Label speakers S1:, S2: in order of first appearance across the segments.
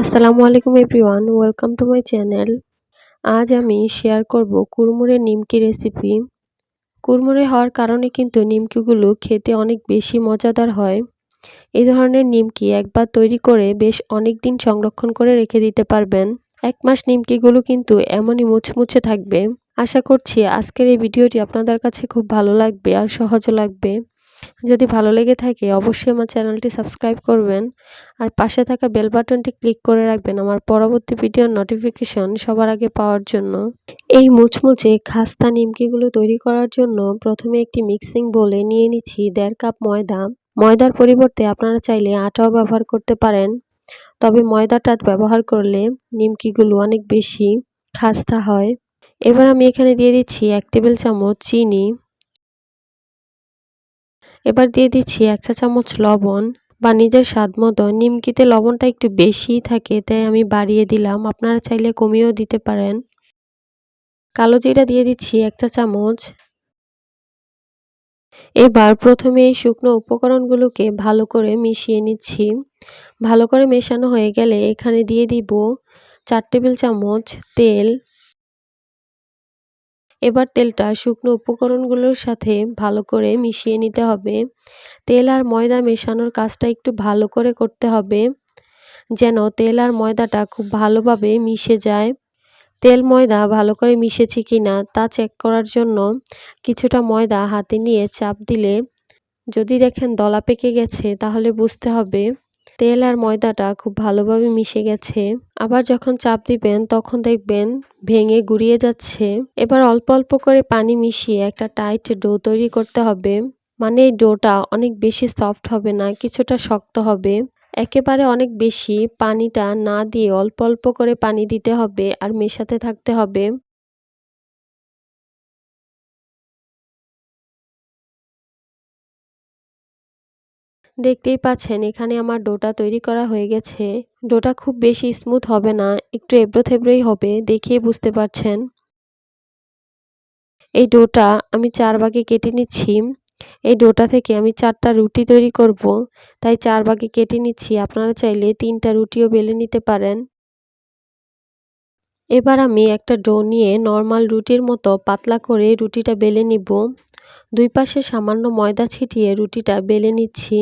S1: আসসালামু আলাইকুম everyone, welcome to my channel. আজ আমি শেয়ার করব কুরমুরের নিমকি রেসিপি। কুরমুরে হওয়ার কারণে কিন্তু নিমকিগুলো খেতে অনেক বেশি মজাদার হয়। এই ধরনের নিমকি একবার তৈরি করে বেশ অনেক দিন সংরক্ষণ করে রেখে দিতে পারবেন। এক মাস নিমকিগুলো কিন্তু এমনই মুছমুছে থাকবে। আশা করছি আজকের এই ভিডিওটি আপনাদের কাছে খুব ভালো লাগবে আর সহজও লাগবে। যদি ভালো লেগে থাকে, অবশ্যই আমার চ্যানেলটি সাবস্ক্রাইব করবেন। আর পাশে থাকা বেল বাটনটি ক্লিক করে রাখবেন আমার পরবর্তী ভিডিওর নোটিফিকেশন সবার আগে পাওয়ার জন্য। এই মুচমুচে খাস্তা নিমকিগুলো তৈরি করার জন্য প্রথমে একটি মিক্সিং বলে নিয়ে নিচ্ছি দেড় কাপ ময়দা। ময়দার পরিবর্তে আপনারা চাইলে আটাও ব্যবহার করতে পারেন। তবে ময়দাটা ব্যবহার করলে নিমকিগুলো অনেক বেশি খাস্তা হয়। এবার আমি এখানে দিয়ে দিচ্ছি এক টেবিল চামচ চিনি। এবার দিয়ে দিচ্ছি এক চা চামচ লবণ বা নিজের স্বাদ মতো। নিমকিতে লবণটা একটু বেশিই থাকে, তাই আমি বাড়িয়ে দিলাম। আপনারা চাইলে কমিয়েও দিতে পারেন। কালো জিরা দিয়ে দিচ্ছি এক চা চামচ। এবার প্রথমে এই শুকনো উপকরণগুলোকে ভালো করে মিশিয়ে নিচ্ছি। ভালো করে মেশানো হয়ে গেলে এখানে দিয়ে দিব চার টেবিল চামচ তেল এবার তেলটা শুকনো উপকরণগুলোর সাথে ভালো করে মিশিয়ে নিতে হবে। তেল আর ময়দা মেশানোর কাজটা একটু ভালো করে করতে হবে, যেন তেল আর ময়দাটা খুব ভালোভাবে মিশে যায়। তেল ময়দা ভালো করে মিশেছে কি না তা চেক করার জন্য কিছুটা ময়দা হাতে নিয়ে চাপ দিলে যদি দেখেন দলা পেকে গেছে তাহলে বুঝতে হবে। তেল আর ময়দাটা খুব ভালোভাবে মিশে গেছে। আবার যখন চাপ দিবেন, তখন দেখবেন ভেঙে গুড়িয়ে যাচ্ছে। এবার অল্প অল্প করে পানি মিশিয়ে একটা টাইট ডো তৈরি করতে হবে। মানে এই ডোটা অনেক বেশি সফট হবে না, কিছুটা শক্ত হবে। একেবারে অনেক বেশি পানিটা না দিয়ে অল্প অল্প করে পানি দিতে হবে আর মেশাতে থাকতে হবে। দেখতেই পাচ্ছেন, এখানে আমার ডোটা তৈরি করা হয়ে গেছে। ডোটা খুব বেশি স্মুথ হবে না, একটু এবড়ো থেবড়োই হবে, দেখিয়ে বুঝতে পারছেন। এই ডোটা আমি চার ভাগে কেটে নিচ্ছি। এই ডোটা থেকে আমি চারটা রুটি তৈরি করব। তাই চার ভাগে কেটে নিচ্ছি, আপনারা চাইলে তিনটা রুটিও বেলে নিতে পারেন। এবার আমি একটা ডো নিয়ে নর্মাল রুটির মতো পাতলা করে রুটিটা বেলে নিব। দুই পাশে সামান্য ময়দা ছিটিয়ে রুটিটা বেলে নিচ্ছি।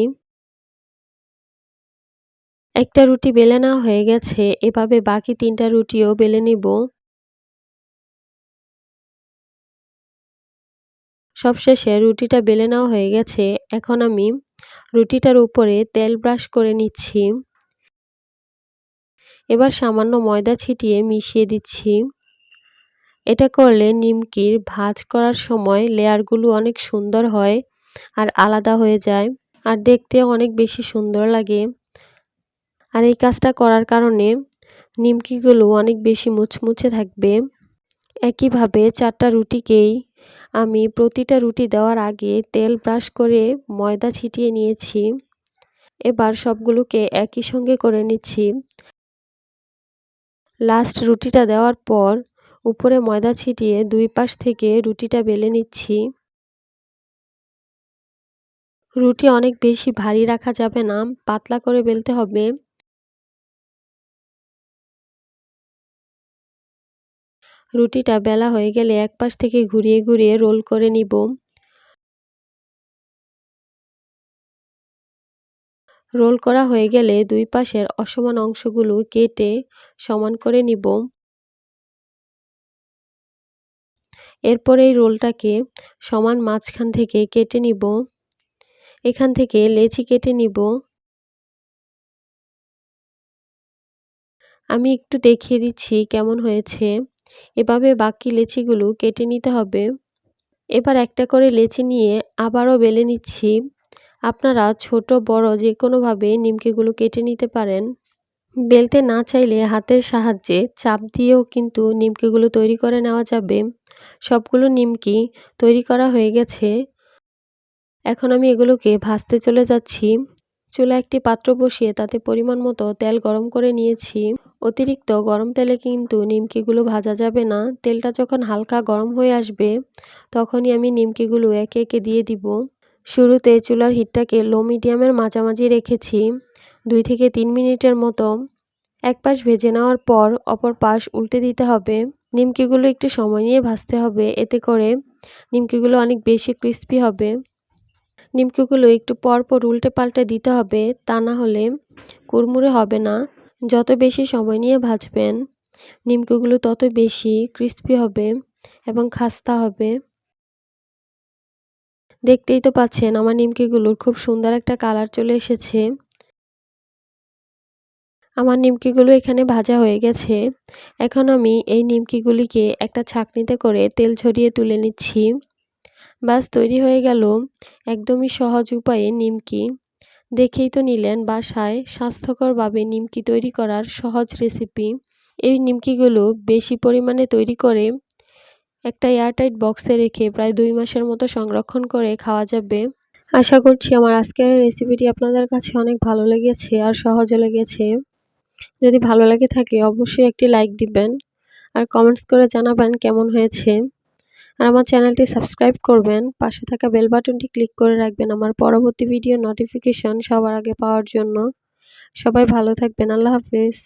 S1: একটা রুটি বেলে নেওয়া হয়ে গেছে, এভাবে বাকি তিনটা রুটিও বেলে নিব। সবশেষে রুটিটা বেলে নেওয়া হয়ে গেছে, এখন আমি রুটিটার উপরে তেল ব্রাশ করে নিচ্ছি। এবার সামান্য ময়দা ছিটিয়ে মিশিয়ে দিচ্ছি। এটা করলে নিমকির ভাজ করার সময় লেয়ারগুলো অনেক সুন্দর হয় আর আলাদা হয়ে যায়, আর দেখতে অনেক বেশি সুন্দর লাগে। আর এই কাজটা করার কারণে নিমকিগুলো অনেক বেশি মুচমুচে থাকবে। একইভাবে চারটা রুটিকেই আমি প্রতিটা রুটি দেওয়ার আগে তেল ব্রাশ করে ময়দা ছিটিয়ে নিয়েছি। এবার সবগুলোকে একই সঙ্গে করে নিচ্ছি। লাস্ট রুটিটা দেওয়ার পর উপরে ময়দা ছিটিয়ে দুই পাশ থেকে রুটিটা বেলে নিচ্ছি। রুটি অনেক বেশি ভারী রাখা যাবে না, পাতলা করে বেলতে হবে। রুটিটা বেলা হয়ে গেলে এক পাশ থেকে ঘুরিয়ে ঘুরিয়ে রোল করে নিব। রোল করা হয়ে গেলে দুই পাশের অসমান অংশগুলো কেটে সমান করে নিব। এরপর এই রোলটাকে সমান মাঝখান থেকে কেটে নিব। এখান থেকে লেচি কেটে নিব। আমি একটু দেখিয়ে দিচ্ছি কেমন হয়েছে। এভাবে বাকি লেচিগুলো কেটে নিতে হবে। এবার একটা করে লেচি নিয়ে আবারও বেলে নিচ্ছি। আপনারা ছোট, বড় যে কোনোভাবে নিমকিগুলো কেটে নিতে পারেন। বেলতে না চাইলে হাতের সাহায্যে চাপ দিয়েও কিন্তু নিমকিগুলো তৈরি করে নেওয়া যাবে। সবগুলো নিমকি তৈরি করা হয়ে গেছে। এখন আমি এগুলোকে ভাজতে চলে যাচ্ছি। চুলা একটি পাত্র বসিয়ে তাতে পরিমাণ মতো তেল গরম করে নিয়েছি। অতিরিক্ত গরম তেলে কিন্তু নিমকিগুলো ভাজা যাবে না। তেলটা যখন হালকা গরম হয়ে আসবে, তখনই আমি নিমকিগুলো একে একে দিয়ে দিব। শুরুতে চুলার হিটটাকে লো মিডিয়ামের মাঝামাঝি রেখেছি, দুই থেকে তিন মিনিটের মতো। এক পাশ ভেজে নেওয়ার পর অপর পাশ উল্টে দিতে হবে। নিমকিগুলো একটু সময় নিয়ে ভাজতে হবে, এতে করে নিমকিগুলো অনেক বেশি ক্রিস্পি হবে। নিমকিগুলো একটু পর পর উল্টে পাল্টে দিতে হবে, তা না হলে কুরমুরে হবে না। যত বেশি সময় নিয়ে ভাজবেন, নিমকিগুলো তত বেশি ক্রিস্পি হবে এবং খাস্তা হবে। দেখতেই তো পাচ্ছেন আমার নিমকিগুলোর খুব সুন্দর একটা কালার চলে এসেছে। আমার নিমকিগুলো এখানে ভাজা হয়ে গেছে। এখন আমি এই নিমকিগুলিকে একটা ছাকনিতে করে তেল ছড়িয়ে তুলে নিচ্ছি। বাস তৈরি হয়ে গেল একদমই সহজ উপায়ে নিমকি। দেখেই তো নিলেন বাসায় স্বাস্থ্যকরভাবে নিমকি তৈরি করার সহজ রেসিপি। এই নিমকিগুলো বেশি পরিমাণে তৈরি করে একটা এয়ারটাইট বক্সে রেখে প্রায় দুই মাসের মতো সংরক্ষণ করে খাওয়া যাবে। আশা করছি আমার আজকের রেসিপিটি আপনাদের কাছে অনেক ভালো লেগেছে আর সহজে লেগেছে। যদি ভালো লাগে থাকে অবশ্যই একটি লাইক দিবেন আর কমেন্টস করে জানাবেন কেমন হয়েছে। আর আমার চ্যানেলটি সাবস্ক্রাইব করবেন, পাশে থাকা বেল বাটনটি ক্লিক করে রাখবেন আমার পরবর্তী ভিডিও নোটিফিকেশন সবার আগে পাওয়ার জন্য। সবাই ভালো থাকবেন, আল্লাহ হাফেজ।